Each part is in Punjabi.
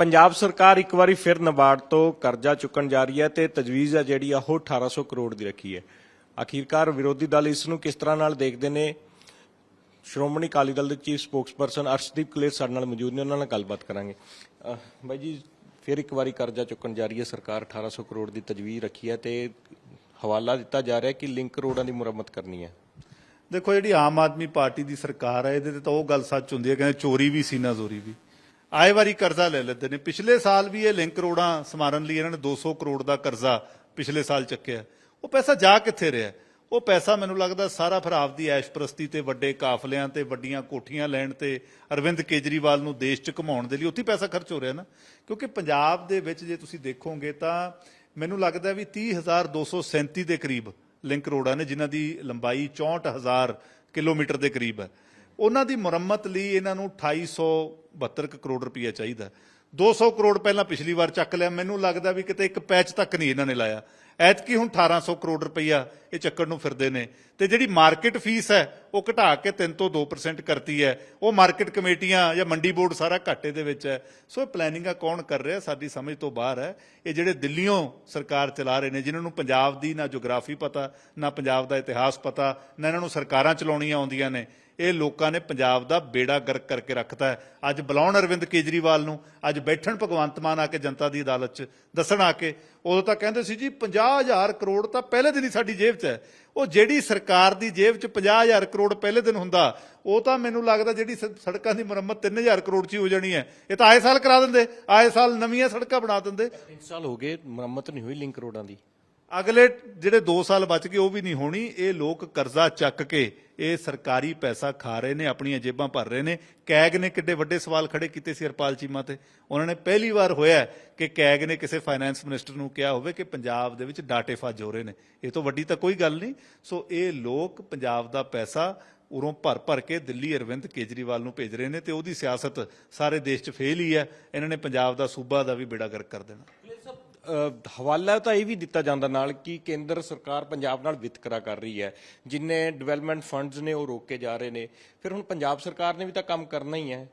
ਪੰਜਾਬ ਸਰਕਾਰ ਇੱਕ ਵਾਰੀ ਫਿਰ ਨਬਾਰਡ ਤੋਂ ਕਰਜ਼ਾ ਚੁੱਕਣ ਜਾ ਰਹੀ ਹੈ ਤੇ ਤਜਵੀਜ਼ ਹੈ ਜਿਹੜੀ ਆ ਉਹ 1800 ਕਰੋੜ ਦੀ ਰੱਖੀ ਹੈ। ਆਖਿਰਕਾਰ ਵਿਰੋਧੀ ਦਲ ਇਸ ਨੂੰ ਕਿਸ ਤਰ੍ਹਾਂ ਨਾਲ ਦੇਖਦੇ ਨੇ? ਸ਼੍ਰੋਮਣੀ ਅਕਾਲੀ ਦਲ ਦੇ ਚੀਫ ਸਪੋਕਸਪਰਸਨ ਅਰਸ਼ਦੀਪ ਕਲੇਰ ਸਾਡੇ ਨਾਲ ਮੌਜੂਦ ਨੇ, ਉਹਨਾਂ ਨਾਲ ਗੱਲਬਾਤ ਕਰਾਂਗੇ। ਬਾਈ ਜੀ, ਫਿਰ ਇੱਕ ਵਾਰੀ ਕਰਜ਼ਾ ਚੁੱਕਣ ਜਾ ਰਹੀ ਹੈ, ਸਰਕਾਰ 1800 ਕਰੋੜ ਦੀ ਤਜਵੀਜ਼ ਰੱਖੀ ਹੈ ਤੇ ਹਵਾਲਾ ਦਿੱਤਾ ਜਾ ਰਿਹਾ ਕਿ ਲਿੰਕ ਰੋਡਾਂ ਦੀ ਮੁਰੰਮਤ ਕਰਨੀ ਹੈ। ਦੇਖੋ, ਜਿਹੜੀ ਆਮ ਆਦਮੀ ਪਾਰਟੀ ਦੀ ਸਰਕਾਰ ਹੈ, ਇਹਦੇ ਤੇ ਤਾਂ ਉਹ ਗੱਲ ਸੱਚ ਹੁੰਦੀ ਹੈ, ਕਹਿੰਦੇ ਚੋਰੀ ਵੀ ਸੀ ਨਾ, ਜ਼ੋਰੀ ਵੀ। ਆਏ ਵਾਰੀ ਕਰਜ਼ਾ ਲੈ ਲੈਂਦੇ ਨੇ। ਪਿਛਲੇ ਸਾਲ ਵੀ ਇਹ ਲਿੰਕ ਰੋਡਾਂ ਸਮਾਰਨ ਲਈ ਇਹਨਾਂ ਨੇ 200 ਕਰੋੜ ਦਾ ਕਰਜ਼ਾ ਪਿਛਲੇ ਸਾਲ ਚੱਕਿਆ ਉਹ ਪੈਸਾ ਜਾ ਕਿੱਥੇ ਰਿਹਾ ਉਹ ਪੈਸਾ ਮੈਨੂੰ ਲੱਗਦਾ ਸਾਰਾ ਫਿਰ ਆਪਦੀ ਐਸ਼ਪ੍ਰਸਤੀ ਤੇ ਵੱਡੇ ਕਾਫਲਿਆਂ ਤੇ ਵੱਡੀਆਂ ਕੋਠੀਆਂ ਲੈਣ ਤੇ ਅਰਵਿੰਦ ਕੇਜਰੀਵਾਲ ਨੂੰ ਦੇਸ਼ 'ਚ ਘਮਾਉਣ ਦੇ ਲਈ ਉੱਥੇ ਪੈਸਾ ਖਰਚ ਹੋ ਰਿਹਾ ਨਾ। ਕਿਉਂਕਿ ਪੰਜਾਬ ਦੇ ਵਿੱਚ ਜੇ ਤੁਸੀਂ ਦੇਖੋਗੇ ਤਾਂ ਮੈਨੂੰ ਲੱਗਦਾ ਵੀ 30237 ਦੇ ਕਰੀਬ ਲਿੰਕ ਰੋਡਾਂ ਨੇ, ਜਿਨ੍ਹਾਂ ਦੀ ਲੰਬਾਈ 64000 ਕਿਲੋਮੀਟਰ ਦੇ ਕਰੀਬ ਹੈ। ਉਹਨਾਂ ਦੀ ਮੁਰੰਮਤ ਲਈ ਇਹਨਾਂ ਨੂੰ 2872 ਕੁ ਕਰੋੜ ਰੁਪਈਆ ਚਾਹੀਦਾ ਹੈ। 200 ਕਰੋੜ ਪਹਿਲਾਂ ਪਿਛਲੀ ਵਾਰ ਚੱਕ ਲਿਆ ਮੈਨੂੰ ਲੱਗਦਾ ਵੀ ਕਿਤੇ ਇੱਕ ਪੈਚ ਤੱਕ ਨਹੀਂ ਇਹਨਾਂ ਨੇ ਲਾਇਆ ਐਤਕੀ ਹੁਣ 1800 ਕਰੋੜ ਰੁਪਈਆ ਇਹ ਚੱਕਰ ਨੂੰ ਫਿਰਦੇ ਨੇ। ਤੇ ਜਿਹੜੀ ਮਾਰਕੀਟ ਫੀਸ ਹੈ, ਉਹ ਘਟਾ ਕੇ 3 ਤੋਂ 2% ਕਰਤੀ ਹੈ। ਉਹ ਮਾਰਕੀਟ ਕਮੇਟੀਆਂ ਜਾਂ ਮੰਡੀ ਬੋਰਡ ਸਾਰਾ ਘਾਟੇ ਦੇ ਵਿੱਚ ਹੈ। ਸੋ ਇਹ ਪਲੈਨਿੰਗਾਂ ਕੌਣ ਕਰ ਰਿਹਾ ਸਾਡੀ ਸਮਝ ਤੋਂ ਬਾਹਰ ਹੈ। ਇਹ ਜਿਹੜੇ ਦਿੱਲੀੋਂ ਸਰਕਾਰ ਚਲਾ ਰਹੇ ਨੇ, ਜਿਨ੍ਹਾਂ ਨੂੰ ਪੰਜਾਬ ਦੀ ਨਾ ਜੀਓਗ੍ਰਾਫੀ ਪਤਾ, ਨਾ ਪੰਜਾਬ ਦਾ ਇਤਿਹਾਸ ਪਤਾ, ਨਾ ਇਹਨਾਂ ਨੂੰ ਸਰਕਾਰਾਂ ਚਲਾਉਣੀਆਂ ਆਉਂਦੀਆਂ ਨੇ। ਇਹ ਲੋਕਾਂ ਨੇ ਪੰਜਾਬ ਦਾ ਬੇੜਾ ਗਰਕ ਕਰਕੇ ਰੱਖਤਾ ਹੈ। ਅੱਜ ਬੁਲਾਉਣ ਅਰਵਿੰਦ ਕੇਜਰੀਵਾਲ ਨੂੰ, ਅੱਜ ਬੈਠਣ ਭਗਵੰਤ ਮਾਨ ਆ ਕੇ ਜਨਤਾ ਦੀ ਅਦਾਲਤ 'ਚ ਦੱਸਣ ਆ ਕੇ ਉਦੋਂ ਤਾਂ ਕਹਿੰਦੇ ਸੀ ਜੀ 50000 ਕਰੋੜ ਤਾਂ ਪਹਿਲੇ ਦਿਨ ਹੀ ਸਾਡੀ ਜੇਬ 'ਚ ਹੈ। ਉਹ ਜਿਹੜੀ ਸਰਕਾਰ ਦੀ ਜੇਬ 'ਚ 50000 ਕਰੋੜ ਪਹਿਲੇ ਦਿਨ ਹੁੰਦਾ, ਉਹ ਤਾਂ ਮੈਨੂੰ ਲੱਗਦਾ ਜਿਹੜੀ ਸੜਕਾਂ ਦੀ ਮੁਰੰਮਤ 3000 ਕਰੋੜ 'ਚ ਹੀ ਹੋ ਜਾਣੀ ਹੈ। ਇਹ ਤਾਂ ਆਏ ਸਾਲ ਕਰਾ ਦਿੰਦੇ, ਆਏ ਸਾਲ ਨਵੀਆਂ ਸੜਕਾਂ ਬਣਾ ਦਿੰਦੇ। 3 ਸਾਲ ਹੋ ਗਏ, ਮੁਰੰਮਤ ਨਹੀਂ ਹੋਈ ਲਿੰਕ ਰੋਡਾਂ ਦੀ। ਅਗਲੇ ਜਿਹੜੇ 2 ਸਾਲ ਬਚ ਗਏ, ਉਹ ਵੀ ਨਹੀਂ ਹੋਣੀ। ਇਹ ਲੋਕ ਕਰਜ਼ਾ ਚੱਕ ਕੇ ਇਹ ਸਰਕਾਰੀ ਪੈਸਾ ਖਾ ਰਹੇ ਨੇ, ਆਪਣੀਆਂ ਜੇਬਾਂ ਭਰ ਰਹੇ ਨੇ। ਕੈਗ ਨੇ ਕਿੱਡੇ ਵੱਡੇ ਸਵਾਲ ਖੜੇ ਕੀਤੇ ਸੀ ਹਰਪਾਲ ਚੀਮਾ ਤੇ। ਉਹਨਾਂ ਨੇ ਪਹਿਲੀ ਵਾਰ ਹੋਇਆ ਕਿ ਕੈਗ ਨੇ ਕਿਸੇ ਫਾਈਨੈਂਸ ਮਿਨਿਸਟਰ ਨੂੰ ਕਿਹਾ ਹੋਵੇ ਕਿ ਪੰਜਾਬ ਦੇ ਵਿੱਚ ਡਾਟੇ ਫੱਜ ਹੋ ਰਹੇ ਨੇ। ਇਹ ਤੋਂ ਵੱਡੀ ਤਾਂ ਕੋਈ ਗੱਲ ਨਹੀਂ। ਸੋ ਇਹ ਲੋਕ ਪੰਜਾਬ ਦਾ ਪੈਸਾ ਉਰੋਂ ਭਰ ਭਰ ਕੇ ਦਿੱਲੀ ਅਰਵਿੰਦ ਕੇਜਰੀਵਾਲ ਨੂੰ ਭੇਜ ਰਹੇ ਨੇ ਤੇ ਉਹਦੀ ਸਿਆਸਤ ਸਾਰੇ ਦੇਸ਼ 'ਚ ਫੇਲ ਹੀ ਹੈ। ਇਹਨਾਂ ਨੇ ਪੰਜਾਬ ਦਾ ਸੂਬਾ ਦਾ ਵੀ ਬੇੜਾ ਗਰਕ ਕਰ ਦੇਣਾ। ਹਵਾਲਾ ਤਾਂ ਇਹ ਵੀ ਦਿੱਤਾ ਜਾਂਦਾ ਨਾਲ ਕਿ ਕੇਂਦਰ ਸਰਕਾਰ ਪੰਜਾਬ ਨਾਲ ਵਿਤਕਰਾ ਕਰ ਰਹੀ ਹੈ। ਜਿੰਨੇ ਡਿਵੈਲਪਮੈਂਟ ਫੰਡਸ ਨੇ ਉਹ ਰੋਕੇ ਜਾ ਰਹੇ ਨੇ। ਫਿਰ ਹੁਣ ਪੰਜਾਬ ਸਰਕਾਰ ਨੇ ਵੀ ਤਾਂ ਕੰਮ ਕਰਨਾ ਹੀ ਹੈ।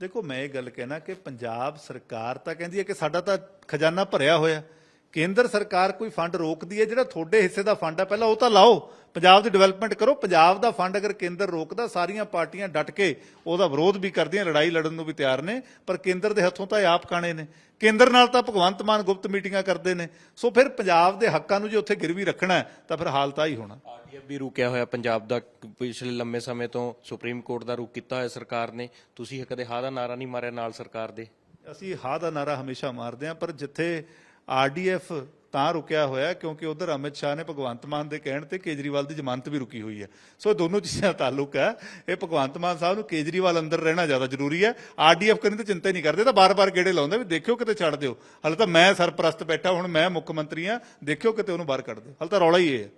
ਦੇਖੋ, ਮੈਂ ਇਹ ਗੱਲ ਕਹਿਣਾ ਕਿ ਪੰਜਾਬ ਸਰਕਾਰ ਤਾਂ ਕਹਿੰਦੀ ਹੈ ਕਿ ਸਾਡਾ ਤਾਂ ਖਜ਼ਾਨਾ ਭਰਿਆ ਹੋਇਆ। ਕੇਂਦਰ ਸਰਕਾਰ ਕੋਈ ਫੰਡ ਰੋਕਦੀ ਹੈ? ਜਿਹੜਾ ਤੁਹਾਡੇ ਹਿੱਸੇ ਦਾ ਫੰਡ ਹੈ ਪਹਿਲਾਂ ਉਹ ਤਾਂ ਲਾਓ। ਪੰਜਾਬ ਦੀ ਡਿਵੈਲਪਮੈਂਟ ਕਰੋ। ਪੰਜਾਬ ਦਾ ਫੰਡ ਅਗਰ ਕੇਂਦਰ ਰੋਕਦਾ ਸਾਰੀਆਂ ਪਾਰਟੀਆਂ ਡਟ ਕੇ ਉਹਦਾ ਵਿਰੋਧ ਵੀ ਕਰਦੀਆਂ ਲੜਾਈ ਲੜਨ ਨੂੰ ਵੀ ਤਿਆਰ ਨੇ ਪਰ ਕੇਂਦਰ ਦੇ ਹੱਥੋਂ ਤਾਂ ਆਪ ਕਾਣੇ ਨੇ। ਕੇਂਦਰ ਨਾਲ ਤਾਂ ਭਗਵੰਤ ਮਾਨ ਗੁਪਤ ਮੀਟਿੰਗਾਂ ਕਰਦੇ ਨੇ। ਸੋ ਫਿਰ ਪੰਜਾਬ ਦੇ ਹੱਕਾਂ ਨੂੰ ਜੇ ਉੱਥੇ ਗਿਰਵੀ ਰੱਖਣਾ ਤਾਂ ਫਿਰ ਹਾਲ ਤਾਂ ਹੀ ਹੋਣਾ। ਆਰਟੀਐਫ ਵੀ ਰੁਕਿਆ ਹੋਇਆ ਪੰਜਾਬ ਦਾ ਪਿਛਲੇ ਲੰਮੇ ਸਮੇਂ ਤੋਂ ਸੁਪਰੀਮ ਕੋਰਟ ਦਾ ਰੁਕ ਕੀਤਾ ਹੋਇਆ ਸਰਕਾਰ ਨੇ। ਤੁਸੀਂ ਕਦੇ ਹਾਂ ਦਾ ਨਾਰਾ ਨਹੀਂ ਮਾਰਿਆ ਨਾਲ ਸਰਕਾਰ ਦੇ? ਅਸੀਂ ਹਾਂ ਦਾ ਨਾਰਾ ਹਮੇਸ਼ਾ ਮਾਰਦੇ ਹਾਂ ਪਰ ਜਿੱਥੇ ਆਰਡੀਐਫ ਤਾਂ ਰੁਕਿਆ ਹੋਇਆ ਕਿਉਂਕਿ ਉਧਰ ਅਮਿਤ ਸ਼ਾਹ ਨੇ ਭਗਵੰਤ ਮਾਨ ਦੇ ਕਹਿਣ ਤੇ ਕੇਜਰੀਵਾਲ ਦੀ ਜ਼ਮਾਨਤ ਵੀ ਰੁਕੀ ਹੋਈ ਹੈ। ਸੋ ਇਹ ਦੋਨੋਂ ਚੀਜ਼ਾਂ ਦਾ ਤਾਲੁਕ ਹੈ। ਇਹ ਭਗਵੰਤ ਮਾਨ ਸਾਹਿਬ ਨੂੰ ਕੇਜਰੀਵਾਲ ਅੰਦਰ ਰਹਿਣਾ ਜ਼ਿਆਦਾ ਜ਼ਰੂਰੀ ਹੈ। ਆਰਡੀਐਫ ਕਰਨ ਦੀ ਚਿੰਤਾ ਹੀ ਨਹੀਂ ਕਰਦੇ ਤਾਂ ਬਾਰ-ਬਾਰ ਗੇੜੇ ਲਾਉਂਦੇ ਵੀ ਦੇਖਿਓ ਕਿਤੇ ਛੱਡ ਦਿਓ। ਹਲੇ ਤਾਂ ਮੈਂ ਸਰਪ੍ਰਸਤ ਬੈਠਾ, ਹੁਣ ਮੈਂ ਮੁੱਖ ਮੰਤਰੀ ਆ ਦੇਖਿਓ ਕਿਤੇ ਉਹਨੂੰ ਬਾਹਰ ਕੱਢ ਦਿਓ। ਹਲੇ ਤਾਂ ਰੌਲਾ ਹੀ ਇਹ ਹੈ।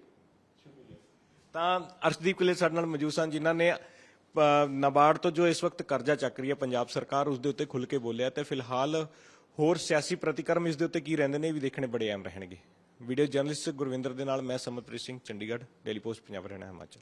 ਤਾਂ ਅਰਸ਼ਦੀਪ ਕਲੇ ਸਾਡੇ ਨਾਲ ਮੌਜੂਦ ਸਨ, ਜਿਨ੍ਹਾਂ ਨੇ ਨਾਬਾਰਡ ਤੋਂ ਜੋ ਇਸ ਵਕਤ ਕਰਜ਼ਾ ਚੱਕ ਰਹੀ ਹੈ, ਪੰਜਾਬ ਸਰਕਾਰ ਉਸ ਦੇ ਉੱਤੇ ਖੁੱਲ ਕੇ ਬੋਲਿਆ ਤੇ ਫਿਲਹਾਲ ਹੋਰ ਸਿਆਸੀ ਪ੍ਰਤੀਕਰਮ ਇਸ ਦੇ ਉੱਤੇ ਕੀ ਰਹਿੰਦੇ ਨੇ ਇਹ ਵੀ ਦੇਖਣੇ ਬੜੇ ਅਹਿਮ ਰਹਿਣਗੇ। ਵੀਡੀਓ ਜਰਨਲਿਸਟ ਗੁਰਵਿੰਦਰ ਦੇ ਨਾਲ, ਮੈਂ ਸਮਤਪ੍ਰੀਤ ਸਿੰਘ, ਚੰਡੀਗੜ੍ਹ, ਡੇਲੀ ਪੋਸਟ, ਪੰਜਾਬ, ਹਰਿਆਣਾ, ਹਿਮਾਚਲ।